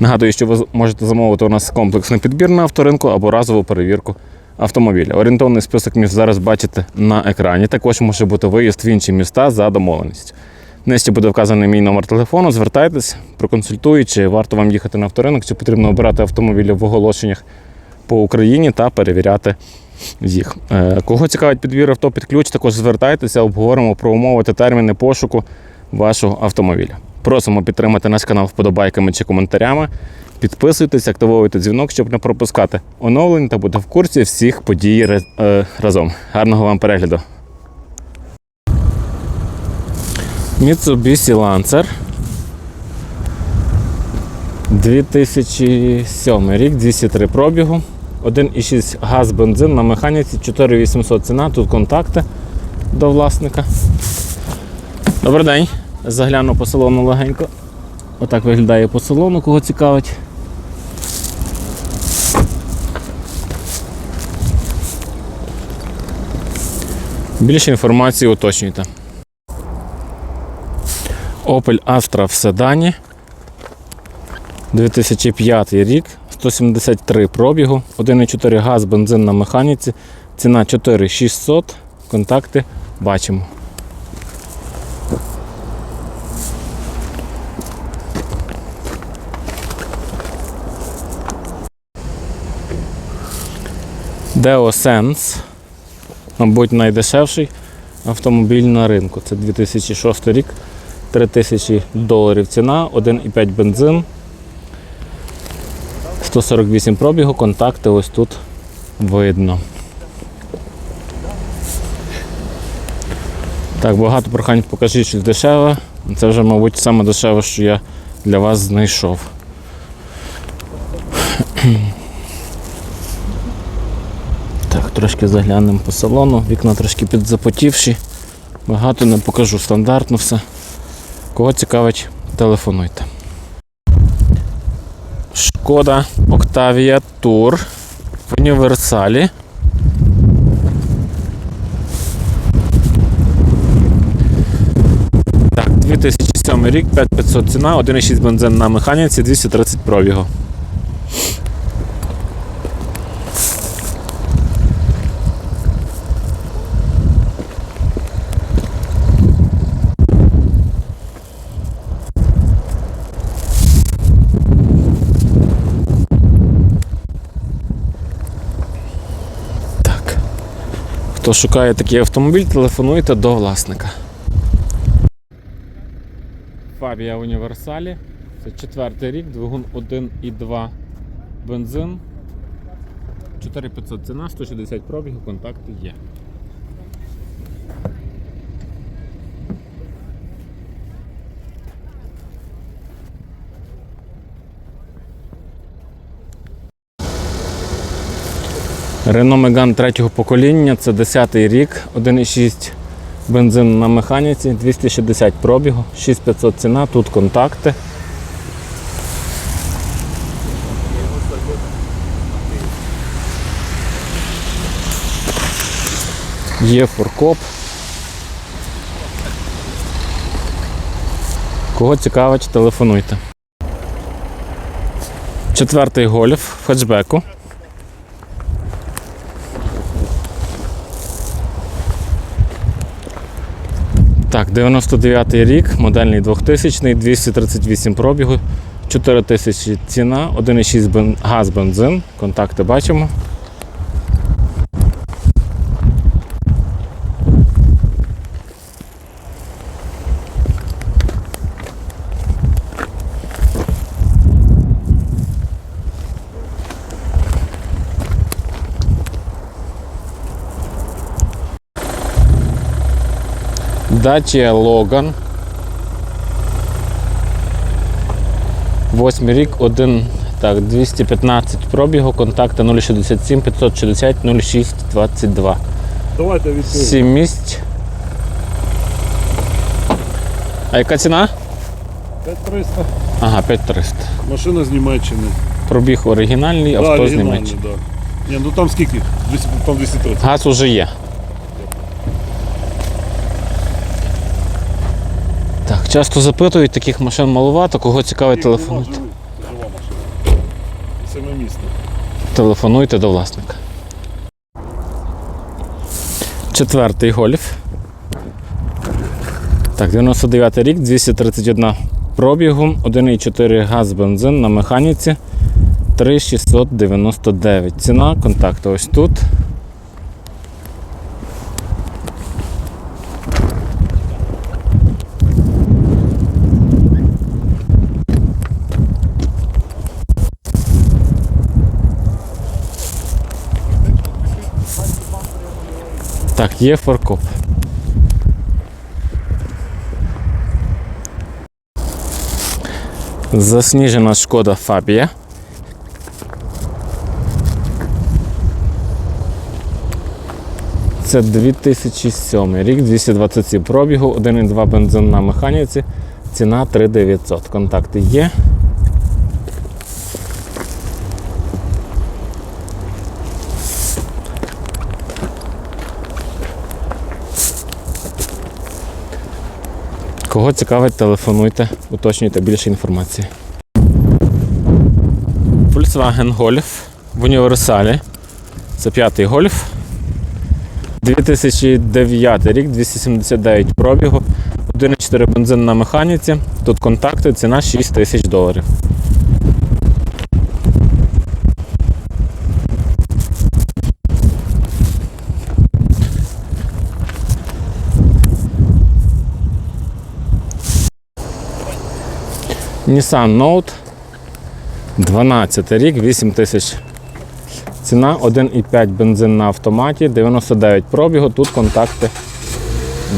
Нагадую, що ви можете замовити у нас комплексний підбір на авторинку або разову перевірку автомобіля. Орієнтовний список міст зараз бачите на екрані. Також може бути виїзд в інші міста за домовленістю. Нижче буде вказаний мій номер телефону. Звертайтесь, проконсультую, чи варто вам їхати на авторинок, чи потрібно обирати автомобілі в оголошеннях по Україні та перевіряти їх. Е, Кого цікавить підбір авто під ключ, також звертайтеся, обговоримо про умови та терміни пошуку вашого автомобіля. Просимо підтримати наш канал вподобайками чи коментарями. Підписуйтесь, активуйте дзвінок, щоб не пропускати оновлень та бути в курсі всіх подій е, разом. Гарного вам перегляду. Mitsubishi Lancer. 2007 рік, 203 пробігу. 1,6 газ бензин на механіці, 4800 ціна, тут контакти до власника. Добрий день. Загляну по салону легенько. Отак виглядає по салону, кого цікавить. Більше інформації уточнюйте. Opel Astra в седані. 2005 рік, 173 пробігу, 1,4 газ, бензин на механіці, ціна 4600, контакти бачимо. Deo Sense, мабуть, найдешевший автомобіль на ринку. Це 2006 рік, 3000 доларів ціна, 1,5 бензин, 148 пробігу, контакти ось тут видно. Так, багато прохань покажіть щось дешеве. Це вже, мабуть, саме дешеве, що я для вас знайшов. Так, трошки заглянемо по салону. Вікна трошки підзапотівші. Багато не покажу, стандартно все. Кого цікавить, телефонуйте. Шкода Octavia Tour в універсалі. Так, 2007 рік, 5500 ціна, 1,6 бензин на механіці, 230 пробігу. Так. Хто шукає такий автомобіль, телефонуйте до власника. Фабія Універсалі. Це четвертий рік, двигун 1,2 бензин. 4500 ціна, 160 пробігів, контакти є. Renault Megane третього покоління, це 10-й рік, 1,6 бензин на механіці, 260 пробігу, 6500 ціна, тут контакти. Є фуркоп. Кого цікавить, телефонуйте. Четвертий гольф в хетчбеку. Так, 99 рік, модельний 2000, 238 пробігу, 4000 ціна, 1,6 бен... газ бензин, контакти бачимо. Dacia Logan. Восьмий рік, один Так, 215 пробігу, контакти 067 560 06 22. Давайте відкриємо. 7 місць. А яка ціна? 5300. Ага, 5300. Машина з Німеччини. Пробіг оригінальний, авто з оригінальний, Німеччини. Да. Ні, ну там скільки? 200, там 230. Газ уже є. Так, часто запитують, таких машин маловато, кого цікавить телефон. Телефонуйте до власника. Четвертий гольф. Так, 99 рік, 231 пробігу, 1,4 газ бензин на механіці 3699. Ціна, контакти ось тут. Так, є фаркоп. Засніжена шкода Фабія. Це 2007 рік, 227 пробігу, 1,2 бензин на механіці, ціна 3900. Контакти є. Кого цікавить, телефонуйте, уточнюйте більше інформації. Volkswagen Golf в універсалі. Це п'ятий гольф. 2009 рік, 279 пробігу, 1,4 бензин на механіці. Тут контакти, ціна 6 тисяч доларів. Nissan Note 12 рік, 8 тисяч. Ціна 1,5 бензин на автоматі, 99 пробігу, тут контакти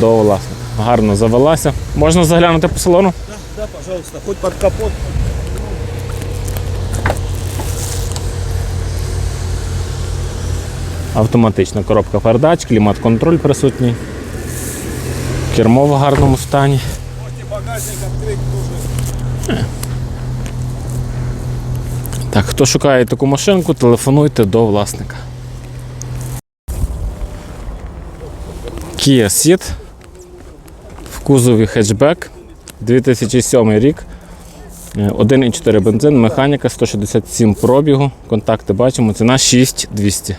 до власника. Гарно завелася. Можна заглянути по салону? Да, пожалуйста, хоть под капот. Автоматична коробка передач, клімат-контроль присутній. Кермо в гарному стані. Можете багажник тоже. Так, хто шукає таку машинку, телефонуйте до власника. Kia Ceed в кузові хетчбек 2007 рік. Е, 1,4 бензин, механіка 167 пробігу. Контакти бачимо, ціна 6200.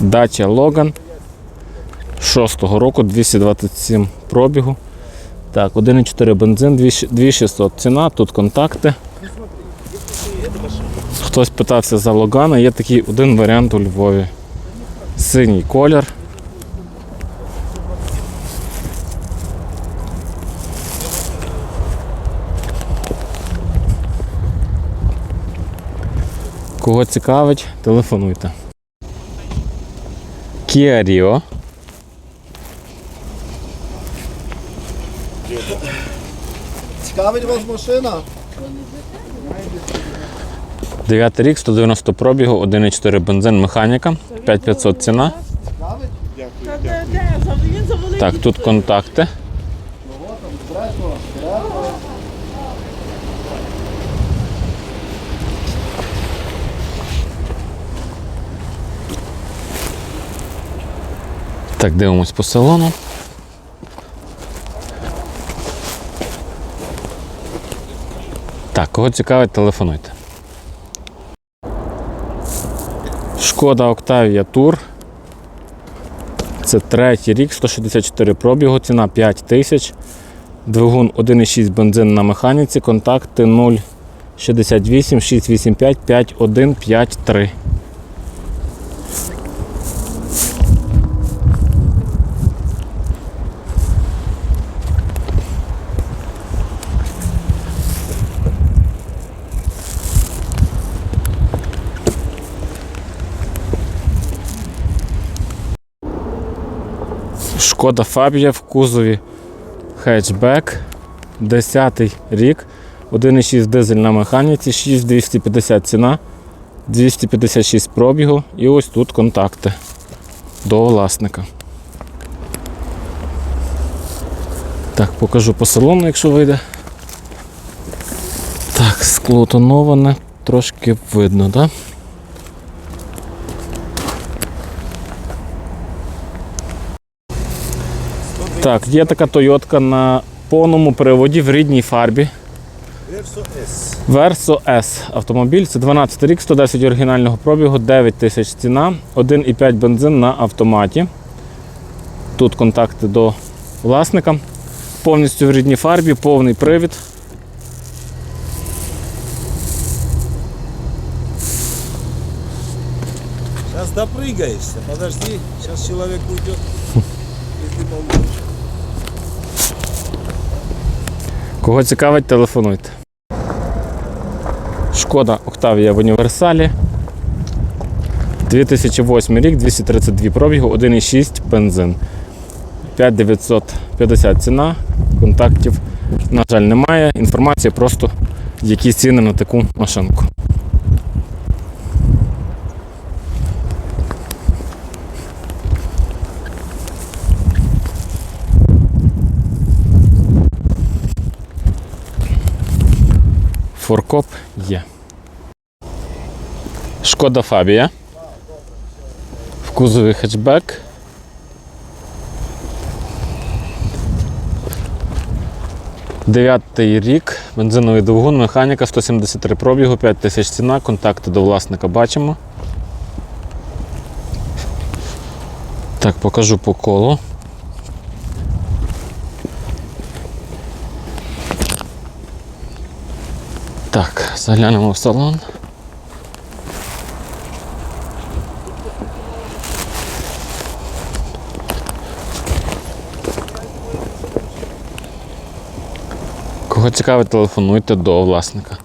Дача Логан 6-го року 227 пробігу. Так, 1,4 бензин, 2600 ціна, тут контакти. Хтось питався за Логана, є такий один варіант у Львові. Синій колір. Кого цікавить, телефонуйте. Kia Rio. Цікавить вас машина? 9 рік, 190 пробігу, 1,4 бензин, механіка, 5500 ціна. Так, тут контакти. Так, дивимось по салону. Так, кого цікавить, телефонуйте. Шкода Octavia Tour. Це третій рік, 164 пробігу, ціна 5 тисяч. Двигун 1,6 бензин на механіці, контакти 068 685 5153. Шкода Фабія в кузові хетчбек. 10 рік. 1,6 дизель на механіці, 6250 ціна, 256 пробігу. І ось тут контакти до власника. Так, покажу по салону, якщо вийде. Так, скло тоноване, трошки видно, так? Да? Так, є така Тойотка на повному приводі в рідній фарбі. Версо S. Verso S автомобіль. Це 12 рік, 110 оригінального пробігу, 9 тисяч ціна, 1,5 бензин на автоматі. Тут контакти до власника. Повністю в рідній фарбі, повний привід. Сейчас допрыгаешься. Подожди. Сейчас человек уйдет. Кого цікавить, телефонуйте. Шкода Октавія в універсалі. 2008 рік, 232 пробігу, 1,6 бензин. 5950 ціна. Контактів, на жаль, немає. Інформація просто які ціни на таку машинку. Форкоп є. Шкода Фабія. В кузові хетчбек. Дев'ятий рік, бензиновий двигун, механіка 173 пробігу, 5 тисяч ціна, контакти до власника бачимо. Так, покажу по колу. Так, заглянемо в салон. Кого цікавить, телефонуйте до власника.